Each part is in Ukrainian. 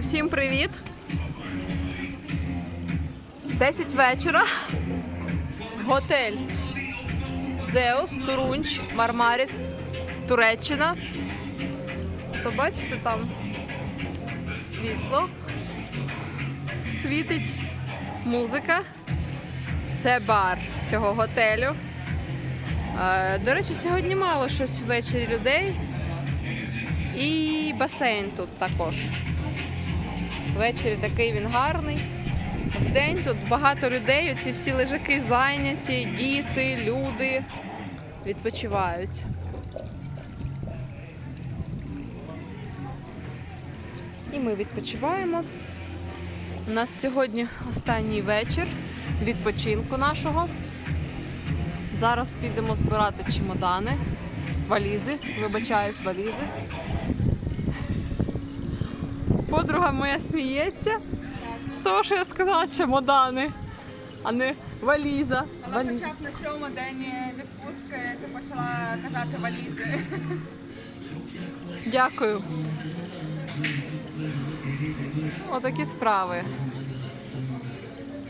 Усім привіт! 10 вечора. Готель Зеус, Турунч, Мармаріс, Туреччина. То бачите там світло, світить музика. Це бар цього готелю. Е, До речі, сьогодні мало щось ввечері людей. І басейн тут також. Ввечері такий він гарний. Вдень тут багато людей, оці всі лежаки зайняті, діти, люди відпочивають. І ми відпочиваємо. У нас сьогодні останній вечір відпочинку нашого. Зараз підемо збирати чемодани, валізи, вибачаюсь, валізи. Подруга моя сміється з того, що я сказала чемодани, а не валіза. Але Валіза. хоча б на сьомому день відпустки ти почала казати валізи. Дякую. Отакі справи.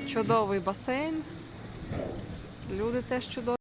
Чудовий басейн. Люди теж чудові.